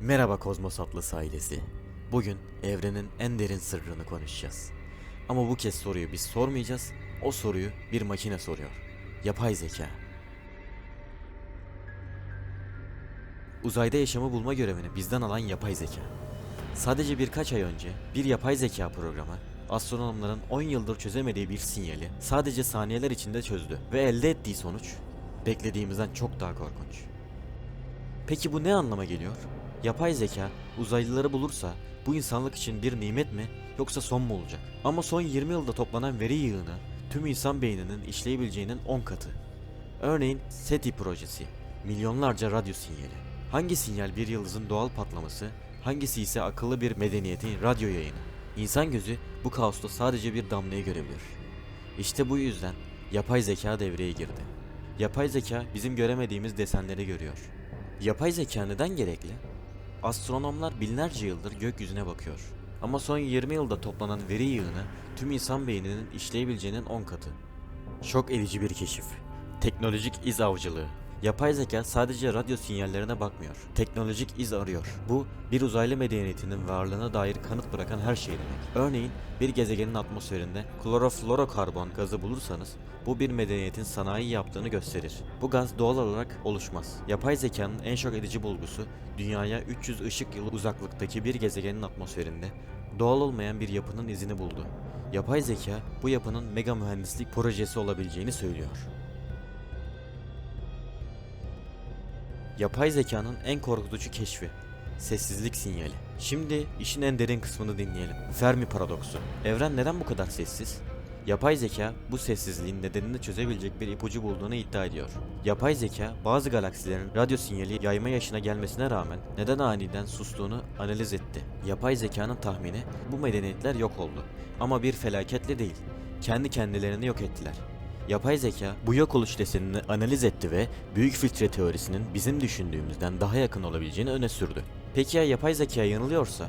Merhaba Kozmos Atlas ailesi. Bugün evrenin en derin sırrını konuşacağız. Ama bu kez soruyu biz sormayacağız, o soruyu bir makine soruyor. Yapay zeka. Uzayda yaşamı bulma görevini bizden alan yapay zeka. Sadece birkaç ay önce bir yapay zeka programı astronomların 10 yıldır çözemediği bir sinyali sadece saniyeler içinde çözdü ve elde ettiği sonuç beklediğimizden çok daha korkunç. Peki bu ne anlama geliyor? Yapay zeka uzaylıları bulursa bu insanlık için bir nimet mi yoksa son mu olacak? Ama son 20 yılda toplanan veri yığını tüm insan beyninin işleyebileceğinin 10 katı. Örneğin SETI projesi, milyonlarca radyo sinyali. Hangi sinyal bir yıldızın doğal patlaması, hangisi ise akıllı bir medeniyetin radyo yayını? İnsan gözü bu kaosta sadece bir damlayı görebilir. İşte bu yüzden yapay zeka devreye girdi. Yapay zeka bizim göremediğimiz desenleri görüyor. Yapay zeka neden gerekli? Astronomlar binlerce yıldır gökyüzüne bakıyor. Ama son 20 yılda toplanan veri yığını tüm insan beyninin işleyebileceğinin 10 katı. Şok edici bir keşif. Teknolojik iz avcılığı. Yapay zeka sadece radyo sinyallerine bakmıyor. Teknolojik iz arıyor. Bu bir uzaylı medeniyetinin varlığına dair kanıt bırakan her şey demek. Örneğin bir gezegenin atmosferinde kloroflorokarbon gazı bulursanız bu bir medeniyetin sanayi yaptığını gösterir. Bu gaz doğal olarak oluşmaz. Yapay zekanın en şok edici bulgusu dünyaya 300 ışık yılı uzaklıktaki bir gezegenin atmosferinde doğal olmayan bir yapının izini buldu. Yapay zeka bu yapının mega mühendislik projesi olabileceğini söylüyor. Yapay zekanın en korkutucu keşfi. Sessizlik sinyali. Şimdi işin en derin kısmını dinleyelim. Fermi paradoksu. Evren neden bu kadar sessiz? Yapay zeka bu sessizliğin nedenini çözebilecek bir ipucu bulduğunu iddia ediyor. Yapay zeka bazı galaksilerin radyo sinyali yayma yaşına gelmesine rağmen neden aniden sustuğunu analiz etti. Yapay zekanın tahmini bu medeniyetler yok oldu. Ama bir felaketle değil. Kendi kendilerini yok ettiler. Yapay zeka bu yok oluş desenini analiz etti ve büyük filtre teorisinin bizim düşündüğümüzden daha yakın olabileceğini öne sürdü. Peki ya yapay zeka yanılıyorsa?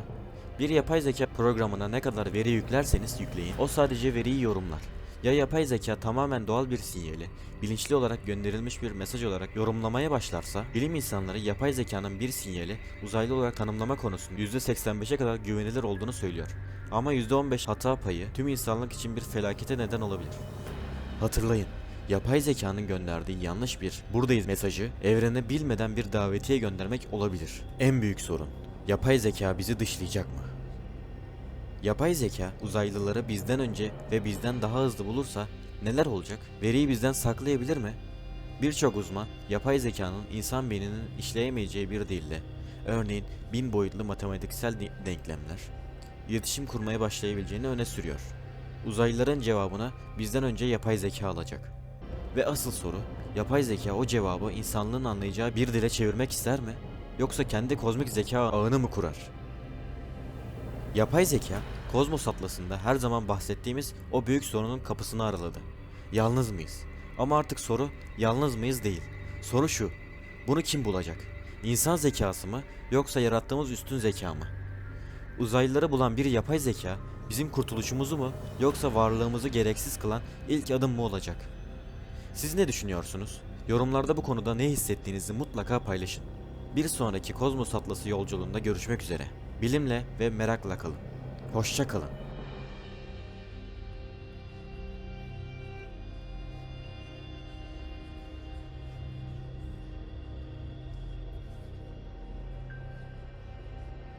Bir yapay zeka programına ne kadar veri yüklerseniz yükleyin, o sadece veriyi yorumlar. Ya yapay zeka tamamen doğal bir sinyali, bilinçli olarak gönderilmiş bir mesaj olarak yorumlamaya başlarsa, bilim insanları yapay zekanın bir sinyali uzaylı olarak tanımlama konusunda %85'e kadar güvenilir olduğunu söylüyor. Ama %15 hata payı tüm insanlık için bir felakete neden olabilir. Hatırlayın, yapay zekanın gönderdiği yanlış bir buradayız mesajı evrene bilmeden bir davetiye göndermek olabilir. En büyük sorun, yapay zeka bizi dışlayacak mı? Yapay zeka uzaylıları bizden önce ve bizden daha hızlı bulursa neler olacak? Veriyi bizden saklayabilir mi? Birçok uzman yapay zekanın insan beyninin işleyemeyeceği bir dille, örneğin bin boyutlu matematiksel de- denklemler, iletişim kurmaya başlayabileceğini öne sürüyor. Uzaylıların cevabına bizden önce yapay zeka alacak. Ve asıl soru, yapay zeka o cevabı insanlığın anlayacağı bir dile çevirmek ister mi? Yoksa kendi kozmik zeka ağını mı kurar? Yapay zeka, Kozmos Atlası'nda her zaman bahsettiğimiz o büyük sorunun kapısını araladı. Yalnız mıyız? Ama artık soru yalnız mıyız değil. Soru şu, bunu kim bulacak? İnsan zekası mı yoksa yarattığımız üstün zeka mı? Uzaylıları bulan bir yapay zeka bizim kurtuluşumuzu mu yoksa varlığımızı gereksiz kılan ilk adım mı olacak? Siz ne düşünüyorsunuz? Yorumlarda bu konuda ne hissettiğinizi mutlaka paylaşın. Bir sonraki Kozmos Atlası yolculuğunda görüşmek üzere. Bilimle ve merakla kalın. Hoşça kalın.